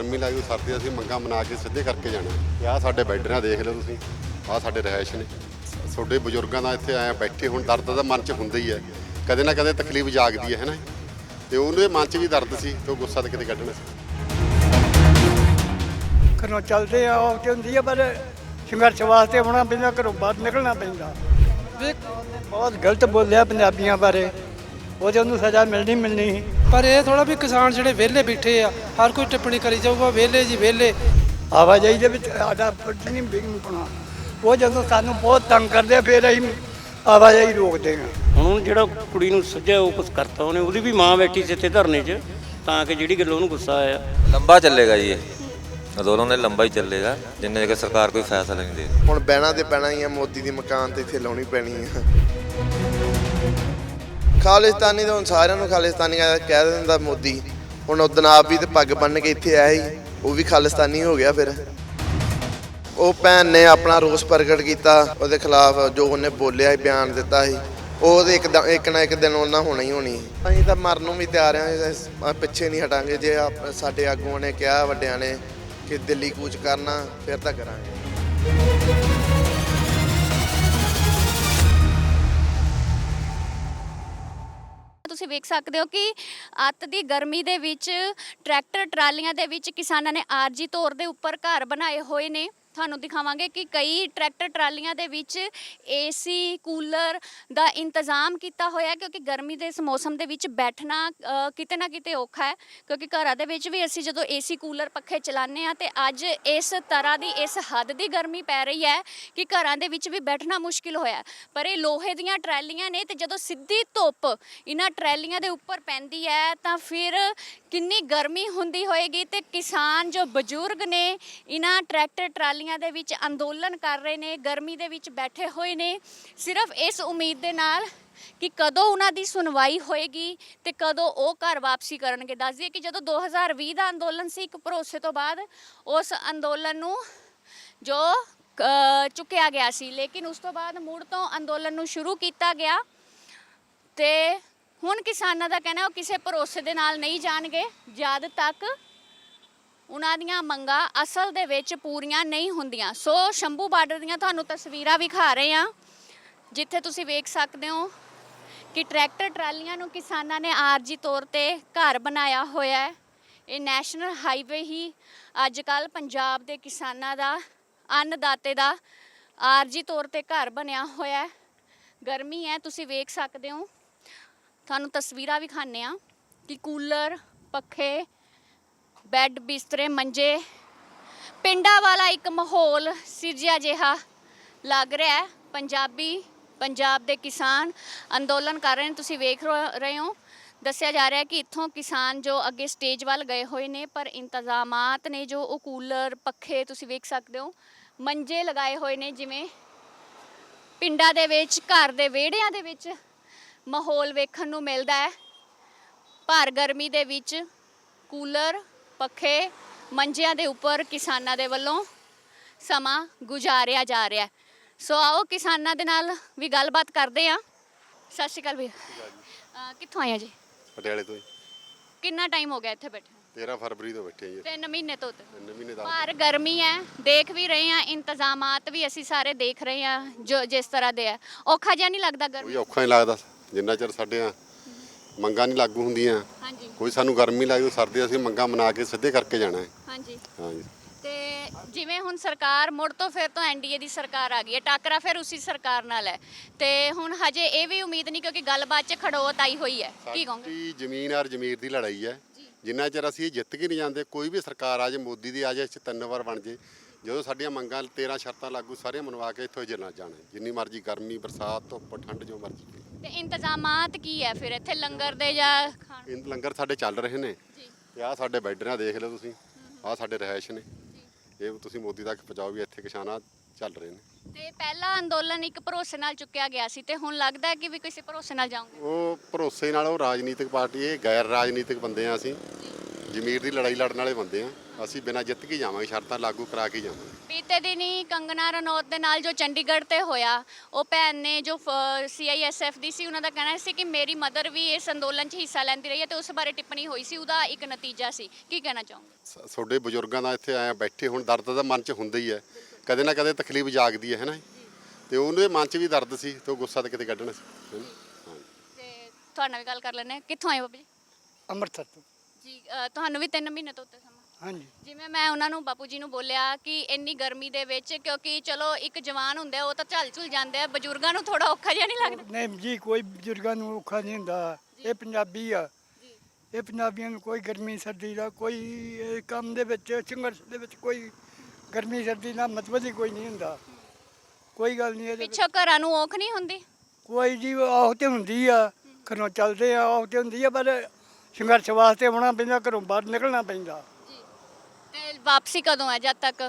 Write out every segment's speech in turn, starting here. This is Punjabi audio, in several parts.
ਗਰਮੀ ਲੱਗਦੀ ਸਰਦੀ ਅਸੀਂ ਮੰਗਾ ਮਨਾ ਕੇ ਸਿੱਧੇ ਕਰਕੇ ਜਾਣਾ। ਆ ਸਾਡੇ ਬੈਡਰਾਂ ਦੇਖ ਲਓ ਤੁਸੀਂ ਆ ਸਾਡੇ ਰਹਿائش ਨੇ। ਤੁਹਾਡੇ ਬਜ਼ੁਰਗਾਂ ਦਾ ਇੱਥੇ ਆਇਆ ਬੈਠੇ ਹੁਣ ਦਰਦ ਤਾਂ ਮਨ 'ਚ ਹੁੰਦਾ ਹੀ ਹੈ ਕਦੇ ਨਾ ਕਦੇ ਤਕਲੀਫ ਜਾਗਦੀ ਹੈ ਨਾ ਤੇ ਉਹਦੇ ਮਨ 'ਚ ਵੀ ਦਰਦ ਸੀ ਤੇ ਉਹ ਗੁੱਸਾ ਤੇ ਕਿਤੇ ਕੱਢਣਾ ਸੀ। ਘਰੋਂ ਚੱਲਦੇ ਆ ਉਹ ਹੁੰਦੀ ਆ ਪਰ ਸੰਘਰਸ਼ ਵਾਸਤੇ ਹੋਣਾ ਪੈਂਦਾ ਘਰੋਂ ਬਾਹਰ ਨਿਕਲਣਾ ਪੈਂਦਾ। ਬਹੁਤ ਗਲਤ ਬੋਲਿਆ ਪੰਜਾਬੀਆਂ ਬਾਰੇ। ਉਹਦੇ ਉਹਨੂੰ ਸਜ਼ਾ ਮਿਲਣੀ ਮਿਲਣੀ ਸੀ। ਪਰ ਇਹ ਥੋੜਾ ਵੀ ਕਿਸਾਨ ਜਿਹੜੇ ਵਿਹਲੇ ਬੈਠੇ ਆ ਹਰ ਕੋਈ ਟਿੱਪਣੀ ਕਰੀ ਜਾਊਗਾ ਵਿਹਲੇ ਜੀ ਵਿਹਲੇ। ਆਵਾਜਾਈ ਦੇ ਵਿੱਚ ਸਾਡਾ ਫਰਜ਼ ਨਹੀਂ ਪਾਉਣਾ ਉਹ ਜਦੋਂ ਸਾਨੂੰ ਬਹੁਤ ਤੰਗ ਕਰਦੇ ਆ ਫਿਰ ਅਸੀਂ ਆਵਾਜਾਈ ਰੋਕਦੇ ਹਾਂ ਹੁਣ ਜਿਹੜਾ ਕੁੜੀ ਨੂੰ ਸੱਜਿਆ ਉਹ ਕੁਝ ਕਰਤਾ ਉਹਨੇ ਉਹਦੀ ਵੀ ਮਾਂ ਬੈਠੀ ਸੀ ਇੱਥੇ ਧਰਨੇ 'ਚ ਤਾਂ ਕਿ ਜਿਹੜੀ ਗੱਲ ਉਹਨੂੰ ਗੁੱਸਾ ਆਇਆ। ਲੰਬਾ ਚੱਲੇਗਾ ਜੀ ਇਹ। ਅੰਦੋਲਨ ਨੇ ਲੰਬਾ ਹੀ ਚੱਲੇਗਾ ਜਿੰਨੇ ਤੱਕ ਸਰਕਾਰ ਕੋਈ ਫੈਸਲਾ ਨਹੀਂ ਦੇ ਹੁਣ ਬਹਿਣਾ ਤੇ ਪੈਣਾ ਹੀ ਆ ਮੋਦੀ ਦੀ ਮਕਾਨ ਤੇ ਇੱਥੇ ਲਾਉਣੀ ਪੈਣੀ ਆ। ਖਾਲਿਸਤਾਨੀ ਤਾਂ ਹੁਣ ਸਾਰਿਆਂ ਨੂੰ ਖਾਲਿਸਤਾਨੀ ਕਹਿ ਦਿੰਦਾ ਮੋਦੀ। ਹੁਣ ਉਦਣ ਆਪ ਵੀ ਤੇ ਪੱਗ ਬੰਨ ਕੇ ਇੱਥੇ ਆਇਆ ਸੀ, ਉਹ ਵੀ ਖਾਲਿਸਤਾਨੀ ਹੋ ਗਿਆ ਫਿਰ। ਉਹ ਭੈਣ ਨੇ ਆਪਣਾ ਰੋਸ ਪ੍ਰਗਟ ਕੀਤਾ, ਉਹਦੇ ਖਿਲਾਫ ਜੋ ਉਹਨੇ ਬੋਲਿਆ ਸੀ, ਬਿਆਨ ਦਿੱਤਾ ਸੀ, ਉਹ ਤੇ ਇੱਕ ਦ- ਇੱਕ ਨਾ ਇੱਕ ਦਿਨ ਉਹਨਾਂ ਹੋਣਾ ਹੀ ਹੋਣੀ। ਸੀ। ਅਸੀਂ ਤਾਂ ਮਰਨ ਨੂੰ ਵੀ ਤਿਆਰ ਹਾਂ, ਇਸ- ਪਿੱਛੇ ਨਹੀਂ ਹਟਾਂਗੇ, ਜੇ ਆਪ- ਸਾਡੇ ਆਗੂਆਂ ਨੇ ਕਿਹਾ, ਵੱਡਿਆਂ ਨੇ ਕਿ ਦਿੱਲੀ ਕੂਚ ਕਰਨਾ, ਫਿਰ ਤਾਂ ਕਰਾਂਗੇ। ਤੁਸੀਂ ਵੇਖ ਸਕਦੇ ਹੋ ਕਿ ਅੱਤ ਦੀ ਗਰਮੀ ਦੇ ਵਿੱਚ ਟਰੈਕਟਰ ਟਰਾਲੀਆਂ ਦੇ ਵਿੱਚ ਕਿਸਾਨਾਂ ਨੇ ਆਰਜੀ ਤੌਰ ਦੇ ਉੱਪਰ ਘਰ ਬਣਾਏ ਹੋਏ ਨੇ। ਤੁਹਾਨੂੰ ਦਿਖਾਵਾਂਗੇ ਕਿ ਕਈ ਟਰੈਕਟਰ ਟਰਾਲੀਆਂ ਦੇ ਵਿੱਚ ਏਸੀ ਕੂਲਰ ਦਾ ਇੰਤਜ਼ਾਮ ਕੀਤਾ ਹੋਇਆ ਕਿਉਂਕਿ ਗਰਮੀ ਦੇ ਇਸ ਮੌਸਮ ਦੇ ਵਿੱਚ ਬੈਠਣਾ ਅ, ਕਿਤੇ ਨਾ ਕਿਤੇ ਔਖਾ ਹੈ ਕਿਉਂਕਿ ਘਰਾਂ ਦੇ ਵਿੱਚ ਵੀ ਅਸੀਂ ਜਦੋਂ ਏਸੀ ਕੂਲਰ ਪੱਖੇ ਚਲਾਉਂਦੇ ਆ ਤੇ ਅੱਜ ਇਸ ਤਰ੍ਹਾਂ ਦੀ ਇਸ ਹੱਦ ਦੀ ਗਰਮੀ ਪੈ ਰਹੀ ਹੈ ਕਿ ਘਰਾਂ ਦੇ ਵਿੱਚ ਵੀ ਬੈਠਣਾ ਮੁਸ਼ਕਿਲ ਹੋਇਆ ਹੈ। ਪਰ ਇਹ ਲੋਹੇ ਦੀਆਂ ਟਰਾਲੀਆਂ ਨੇ ਤੇ ਜਦੋਂ ਸਿੱਧੀ ਧੁੱਪ ਇਹਨਾਂ ਟਰਾਲੀਆਂ ਦੇ ਉੱਪਰ ਪੈਂਦੀ ਹੈ ਤਾਂ ਫਿਰ ਕਿੰਨੀ ਗਰਮੀ ਹੁੰਦੀ ਹੋਏਗੀ ਤੇ ਕਿਸਾਨ ਜੋ ਬਜ਼ੁਰਗ ਨੇ ਇਹਨਾਂ ਟਰੈਕਟਰ ਟਰਾਲੀਆਂ ਦੇ ਵਿੱਚ ਅੰਦੋਲਨ ਕਰ ਰਹੇ ਨੇ, ਗਰਮੀ ਦੇ ਵਿੱਚ ਬੈਠੇ ਹੋਏ ਨੇ। ਸਿਰਫ ਇਸ ਉਮੀਦ ਦੇ ਨਾਲ ਕਿ ਕਦੋਂ ਉਹਨਾਂ ਦੀ ਸੁਣਵਾਈ ਹੋਏਗੀ ਤੇ ਕਦੋਂ ਉਹ ਘਰ ਵਾਪਸੀ ਕਰਨਗੇ। ਦੱਸ ਦਈਏ ਕਿ ਜਦੋਂ 2020 ਦਾ ਅੰਦੋਲਨ ਸੀ, ਇੱਕ ਭਰੋਸੇ ਤੋਂ ਬਾਅਦ ਉਸ ਅੰਦੋਲਨ ਨੂੰ ਜੋ ਚੁੱਕਿਆ ਗਿਆ ਸੀ। ਲੇਕਿਨ ਉਸ ਤੋਂ ਬਾਅਦ ਮੁੜ ਤੋਂ ਅੰਦੋਲਨ ਨੂੰ ਸ਼ੁਰੂ ਕੀਤਾ ਗਿਆ ਤੇ ਹੁਣ ਕਿਸਾਨਾਂ ਦਾ ਕਹਿਣਾ ਉਹ ਕਿਸੇ ਭਰੋਸੇ ਦੇ ਨਾਲ ਨਹੀਂ ਜਾਣਗੇ। ਜਦ ਤੱਕ ਉਹਨਾਂ ਦੀਆਂ ਮੰਗਾਂ ਅਸਲ ਦੇ ਵਿੱਚ ਪੂਰੀਆਂ ਨਹੀਂ ਹੁੰਦੀਆਂ। ਸੋ ਸ਼ੰਭੂ ਬਾਰਡਰ ਦੀਆਂ ਤੁਹਾਨੂੰ ਤਸਵੀਰਾਂ ਵਿਖਾ ਰਹੇ ਹਾਂ। ਜਿੱਥੇ ਤੁਸੀਂ ਵੇਖ ਸਕਦੇ ਹੋ ਕਿ ਟਰੈਕਟਰ ਟਰਾਲੀਆਂ ਨੂੰ ਕਿਸਾਨਾਂ ਨੇ ਆਰਜੀ ਤੌਰ ਤੇ ਘਰ ਬਣਾਇਆ ਹੋਇਆ ਹੈ। ਇਹ ਨੈਸ਼ਨਲ ਹਾਈਵੇ ਹੀ ਅੱਜ ਕੱਲ ਪੰਜਾਬ ਦੇ ਕਿਸਾਨਾਂ ਦਾ, ਅੰਨਦਾਤੇ ਦਾ ਆਰਜੀ ਤੌਰ ਤੇ ਘਰ ਬਣਿਆ ਹੋਇਆ ਹੈ। ਗਰਮੀ ਹੈ, ਤੁਸੀਂ ਵੇਖ ਸਕਦੇ ਹੋ। ਤੁਹਾਨੂੰ ਤਸਵੀਰਾਂ ਵਿਖਾਣੇ ਆ ਕਿ ਕੂਲਰ, ਪੱਖੇ ਬੈੱਡ ਬਿਸਤਰੇ ਮੰਜੇ, ਪਿੰਡਾਂ ਵਾਲਾ ਇੱਕ ਮਾਹੌਲ ਸਿਰਜਿਆ ਜਿਹਾ ਲੱਗ ਰਿਹਾ ਹੈ। ਪੰਜਾਬੀ, ਪੰਜਾਬ ਦੇ ਕਿਸਾਨ ਅੰਦੋਲਨ ਕਰ ਰਹੇ ਨੇ। ਤੁਸੀਂ ਵੇਖ ਰੋ- ਰਹੇ ਹੋ। ਦੱਸਿਆ ਜਾ ਰਿਹਾ ਹੈ ਕਿ ਇੱਥੋਂ ਕਿਸਾਨ ਜੋ ਅੱਗੇ ਸਟੇਜ ਵੱਲ ਗਏ ਹੋਏ ਨੇ, ਪਰ ਇੰਤਜ਼ਾਮਾਤ ਨੇ ਜੋ ਉਹ ਕੂਲਰ, ਪੱਖੇ ਤੁਸੀਂ ਵੇਖ ਸਕਦੇ ਹੋ, ਮੰਜੇ ਲਗਾਏ ਹੋਏ ਨੇ, ਜਿਵੇਂ ਪਿੰਡਾਂ ਦੇ ਵਿੱਚ, ਘਰ ਦੇ ਵਿਹੜਿਆਂ ਦੇ ਵਿੱਚ ਮਾਹੌਲ ਵੇਖਣ ਨੂੰ ਮਿਲਦਾ ਹੈ। ਭਰ ਗਰਮੀ ਦੇ ਵਿੱਚ ਕੂਲਰ ਪੱਖੇ ਮੰਜਿਆਂ ਦੇ ਉੱਪਰ ਕਿਸਾਨਾਂ ਦੇ ਵੱਲੋਂ ਸਮਾਂ ਗੁਜ਼ਾਰਿਆ ਜਾ ਰਿਹਾ ਹੈ। ਸੋ ਆਓ ਕਿਸਾਨਾਂ ਦੇ ਨਾਲ ਵੀ ਗੱਲਬਾਤ ਕਰਦੇ ਹਾਂ। ਸਤਿ ਸ਼੍ਰੀ ਅਕਾਲ ਵੀਰ। ਕਿੱਥੋਂ ਆਏ ਆ ਜੀ? ਪਟਿਆਲੇ ਤੋਂ ਹੀ ਕਿੰਨਾ ਟਾਈਮ ਹੋ ਗਿਆ ਇੱਥੇ ਬੈਠੇ 13 ਫਰਵਰੀ ਤੋਂ ਬੈਠੇ ਜੀ। ਤਿੰਨ ਮਹੀਨੇ ਤੋਂ ਉੱਤੇ। ਤਿੰਨ ਮਹੀਨੇ ਦਾ ਭਾਰ ਗਰਮੀ ਹੈ ਦੇਖ ਵੀ ਰਹੇ ਹਾਂ ਇੰਤਜ਼ਾਮਾਤ ਵੀ ਅਸੀਂ ਸਾਰੇ ਦੇਖ ਰਹੇ ਹਾਂ ਜੋ ਜਿਸ ਤਰ੍ਹਾਂ ਦੇ ਹੈ ਔਖਾ ਜਿਹਾ ਨਹੀਂ ਲੱਗਦਾ ਗਰਮੀ? ਔਖਾ ਨਹੀਂ ਲੱਗਦਾ। ਜਿੰਨਾ ਚਿਰ ਸਾਡੇ ਆ ਮੰਗਾਂ ਨਹੀਂ ਲਾਗੂ ਹੁੰਦੀਆਂ। ਹਾਂਜੀ। ਕੋਈ ਸਾਨੂੰ ਗਰਮੀ ਲੱਗਦੀ ਸਰਦੀ ਅਸੀਂ ਮੰਗਾਂ ਮਨਾ ਕੇ ਸਿੱਧੇ ਕਰਕੇ ਜਾਣਾ ਹੈ। ਹਾਂਜੀ। ਹਾਂਜੀ। ਤੇ ਜਿਵੇਂ ਹੁਣ ਸਰਕਾਰ ਮੁੜ ਤੋਂ ਫਿਰ ਤੋਂ ਐਨਡੀਏ ਦੀ ਸਰਕਾਰ ਆ ਗਈ ਹੈ ਟਾਕਰਾ ਫਿਰ ਉਸੇ ਸਰਕਾਰ ਨਾਲ ਹੈ। ਤੇ ਹੁਣ ਹਜੇ ਇਹ ਵੀ ਉਮੀਦ ਨਹੀਂ ਕਿਉਂਕਿ ਗੱਲਬਾਤ 'ਚ ਖੜੋਤ ਆਈ ਹੋਈ ਹੈ। ਕੀ ਕਹੋਗੇ? ਸਾਡੀ ਜ਼ਮੀਨ ਔਰ ਜ਼ਮੀਰ ਦੀ ਲੜਾਈ ਹੈ। ਜਿੰਨਾ ਚਿਰ ਅਸੀਂ ਇਹ ਜਿੱਤ ਕੇ ਨਹੀਂ ਜਾਂਦੇ ਕੋਈ ਵੀ ਸਰਕਾਰ ਆ ਜਾਏ ਮੋਦੀ ਦੀ ਆ 'ਚ ਤਿੰਨ ਵਾਰ ਬਣ ਜੇ। ਜਦੋਂ ਸਾਡੀਆਂ ਮੰਗਾਂ 13 ਸ਼ਰਤਾਂ ਲਾਗੂ ਸਾਰੀਆਂ ਮਨਵਾ ਕੇ ਇੱਥੋਂ ਜਨਾ ਜਾਣਾ ਹੈ। ਜਿੰਨੀ ਮਰਜ਼ੀ ਗਰਮੀ ਬਰਸਾਤ ਧੁੱਪ ਠੰਡ ਜੋ ਮਰਜ਼ੀ। ਤੇ ਇੰਤਜ਼ਾਮਾਤ ਕੀ ਹੈ ਫਿਰ ਇੱਥੇ? ਲੰਗਰ ਦੇ ਜਾਂ ਇਹ ਲੰਗਰ ਸਾਡੇ ਚੱਲ ਰਹੇ ਨੇ। ਤੇ ਆ ਸਾਡੇ ਬੈਡਰਾਂ ਦੇਖ ਲਓ ਤੁਸੀਂ। ਆਹ ਸਾਡੇ ਰਹਿائش ਨੇ। ਇਹ ਤੁਸੀਂ ਮੋਦੀ ਤੱਕ ਪਹੁੰਚਾਓ ਵੀ ਇੱਥੇ ਕਿਸਾਨਾਂ ਚੱਲ ਰਹੇ ਨੇ। ਤੇ ਪਹਿਲਾ ਅੰਦੋਲਨ ਇੱਕ ਭਰੋਸੇ ਨਾਲ ਚੁੱਕਿਆ ਗਿਆ ਸੀ ਤੇ ਹੁਣ ਲੱਗਦਾ ਕਿ ਵੀ ਕਿਸੇ ਭਰੋਸੇ ਨਾਲ ਜਾਉਂਗੇ ਉਹ ਭਰੋਸੇ ਨਾਲ ਉਹ ਰਾਜਨੀਤਿਕ ਪਾਰਟੀ ਇਹ ਗੈਰ ਰਾਜਨੀਤਿਕ ਬੰਦੇ ਆ ਅਸੀਂ। ਜ਼ਮੀਰ ਦੀ ਲੜਾਈ ਲੜਨ ਵਾਲੇ ਬੰਦੇ ਆ। ਅਸੀਂ ਬਿਨਾਂ ਜਿੱਤ ਕੇ ਜਾਵਾਂਗੇ ਸ਼ਰਤਾਂ ਲਾਗੂ ਕਰਾ ਕੇ ਜਾਵਾਂਗੇ। ਬੀਤੇ ਦਿਨੀ ਕੰਗਨਾ ਰਣੌਤ ਦੇ ਨਾਲ ਜੋ ਚੰਡੀਗੜ੍ਹ ਤੇ ਹੋਇਆ ਉਹ ਭੈਣ ਨੇ ਜੋ ਸੀਆਈਐਸਐਫ ਦੀ ਸੀ ਉਹਨਾਂ ਦਾ ਕਹਿਣਾ ਸੀ ਕਿ ਮੇਰੀ ਮਦਰ ਵੀ ਇਸ ਅੰਦੋਲਨ 'ਚ ਹਿੱਸਾ ਲੈਂਦੀ ਰਹੀ ਹੈ ਤੇ ਉਸ ਬਾਰੇ ਟਿੱਪਣੀ ਹੋਈ ਸੀ ਉਹਦਾ ਇੱਕ ਨਤੀਜਾ ਸੀ। ਕੀ ਕਹਿਣਾ ਚਾਹੋਗੇ? ਤੁਹਾਡੇ ਬਜ਼ੁਰਗਾਂ ਦਾ ਇੱਥੇ ਆਇਆ ਬੈਠੇ ਹੁਣ ਦਰਦ ਦਾ ਮਨ 'ਚ ਹੁੰਦਾ ਹੀ ਹੈ। ਕਦੇ ਨਾ ਕਦੇ ਤਕਲੀਫ ਜਾਗਦੀ ਹੈ ਹੈ ਨਾ ਤੇ ਉਹਦੇ ਮਨ 'ਚ ਵੀ ਦਰਦ ਸੀ ਤੇ ਉਹ ਗੁੱਸਾ ਤਾਂ ਕਿਤੇ ਕੱਢਣਾ ਸੀ। ਤੇ ਤੁਹਾਡੇ ਨਾਲ ਵੀ ਗੱਲ ਕਰ ਹਾਂ। ਕਿੱਥੋਂ ਆਏ ਬਾਬਾ ਜੀ? ਅੰਮ੍ਰਿਤਸਰ ਤੋਂ। ਜੀ ਅ, ਤੁਹਾਨੂੰ ਵੀ 3 ਮਹੀਨੇ ਤੋਂ ਉੱਤੇ ਸਮਾਂ। ਹਾਂਜੀ। ਜਿਵੇਂ ਮੈਂ ਉਹਨਾਂ ਨੂੰ ਬਾਪੂ ਜੀ ਨੂੰ ਬੋਲਿਆ ਕਿ ਇੰਨੀ ਗਰਮੀ ਦੇ ਵਿੱਚ ਕਿਉਂਕਿ ਚਲੋ ਇੱਕ ਜਵਾਨ ਹੁੰਦੇ ਉਹ ਤਾਂ ਝਲ ਝੁਲ ਜਾਂਦੇ ਆ ਬਜ਼ੁਰਗਾਂ ਨੂੰ ਥੋੜਾ ਔਖਾ ਜਿਹਾ ਨਹੀਂ ਲੱਗਦਾ? ਨਹੀਂ ਜੀ ਕੋਈ ਬਜ਼ੁਰਗਾਂ ਨੂੰ ਔਖਾ ਨਹੀਂ ਹੁੰਦਾ। ਇਹ ਪੰਜਾਬੀ ਆ। ਇਹ ਪੰਜਾਬੀਆਂ ਨੂੰ ਕੋਈ ਗਰਮੀ ਸਰਦੀ ਦਾ ਕੋਈ ਇਹ ਕੰਮ ਦੇ ਵਿੱਚ ਸੰਘਰਸ਼ ਦੇ ਵਿੱਚ ਕੋਈ ਗਰਮੀ ਸਰਦੀ ਦਾ ਮਤਲਬ ਹੀ ਕੋਈ ਨਹੀਂ ਹੁੰਦਾ। ਕੋਈ ਗੱਲ ਨਹੀਂ ਇਹਦੇ ਵਿੱਚ ਪਿੱਛੋਂ ਘਰਾਂ ਨੂੰ ਔਖ ਨਹੀਂ ਹੁੰਦੀ? ਕੋਈ ਜੀ ਆਹ ਤੇ ਹੁੰਦੀ ਆ। ਘਰੋਂ ਚੱਲਦੇ ਆ ਆਹ ਤੇ ਹੁੰਦੀ ਆ ਪਰ ਸੰਘਰਸ਼ ਵਾਸਤੇ ਆਉਣਾ ਪੈਂਦਾ ਘਰੋਂ ਬਾਹਰ ਨਿਕਲਣਾ ਪੈਂਦਾ। ਤੇ ਵਾਪਸੀ ਕਦੋਂ ਹੈ ਜਦ ਤੱਕ?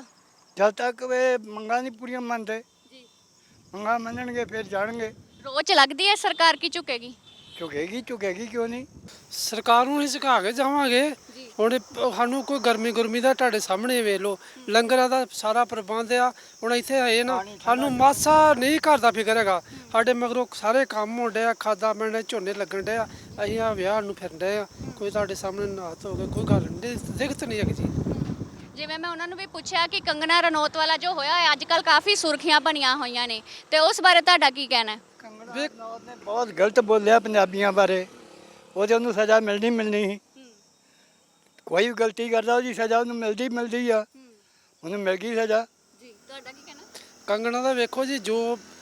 ਜਦ ਤੱਕ ਇਹ ਮੰਗਾਂ ਨਹੀਂ ਪੂਰੀਆਂ ਮੰਨਦੇ। ਜੀ। ਮੰਗਾਂ ਮੰਨਣਗੇ ਫਿਰ ਜਾਣਗੇ। ਰੋਚ ਲੱਗਦੀ ਹੈ ਸਰਕਾਰ ਕੀ ਝੁਕੇਗੀ? ਝੁਕੇਗੀ ਝੁਕੇਗੀ ਕਿਉਂ ਨਹੀਂ? ਸਰਕਾਰ ਨੂੰ ਅਸੀਂ ਝੁਕਾ ਕੇ ਜਾਵਾਂਗੇ। ਹੁਣ ਸਾਨੂੰ ਕੋਈ ਗਰਮੀ ਗੁਰਮੀ ਦਾ ਤੁਹਾਡੇ ਸਾਹਮਣੇ ਵੇਖ ਲਓ। ਲੰਗਰਾਂ ਦਾ ਸਾਰਾ ਪ੍ਰਬੰਧ ਆ। ਹੁਣ ਇੱਥੇ ਆਏ ਨਾ ਸਾਨੂੰ ਮਾਸਾ ਨਹੀਂ ਘਰ ਦਾ ਫਿਕਰ ਹੈਗਾ। ਸਾਡੇ ਮਗਰੋਂ ਸਾਰੇ ਕੰਮ ਹੋਣ ਡਿਆ ਖਾਦਾ ਪੈਣੇ ਝੋਨੇ ਲੱਗਣ ਡਿਆ ਅਸੀਂ ਆ ਵਿਆਹ ਨੂੰ ਡਏ ਆ। ਕੋਈ ਤੁਹਾਡੇ ਸਾਹਮਣੇ ਨਾਤ ਹੋ ਗਿਆ ਕੋਈ ਗੱਲ ਨਹੀਂ ਦਿੱਕਤ ਨਹੀਂ ਹੈਗੀ ਜੀ। ਜਿਵੇਂ ਮੈਂ ਉਹਨਾਂ ਨੂੰ ਵੀ ਪੁੱਛਿਆ ਕਿ ਕੰਗਨਾ ਰਣੌਤ ਵਾਲਾ ਜੋ ਹੋਇਆ ਹੈ ਅੱਜ ਕੱਲ ਕਾਫੀ ਸੁਰਖੀਆਂ ਬਣੀਆਂ ਹੋਈਆਂ ਨੇ। ਤੇ ਉਸ ਬਾਰੇ ਤੁਹਾਡਾ ਕੀ ਕਹਿਣਾ ਹੈ? ਕੰਗਣਾ ਰਣੌਤ ਨੇ ਬਹੁਤ ਗਲਤ ਬੋਲਿਆ ਪੰਜਾਬੀਆਂ ਬਾਰੇ। ਉਹਦੇ ਉਹਨੂੰ ਸਜ਼ਾ ਮਿਲਣੀ ਮਿਲਣੀ। ਸੀ ਕੋਈ ਵੀ ਗਲਤੀ ਕਰਦਾ ਉਹਦੀ ਸਜ਼ਾ ਉਹਨੂੰ ਮਿਲਦੀ ਮਿਲਦੀ ਆ। ਉਹਨੂੰ ਮਿਲ ਗਈ ਸਜ਼ਾ। ਜੀ ਤੁਹਾਡਾ ਕੀ ਕਹਿਣਾ ਕੰਗਣਾ ਦਾ ਵੇਖੋ ਜੀ ਜੋ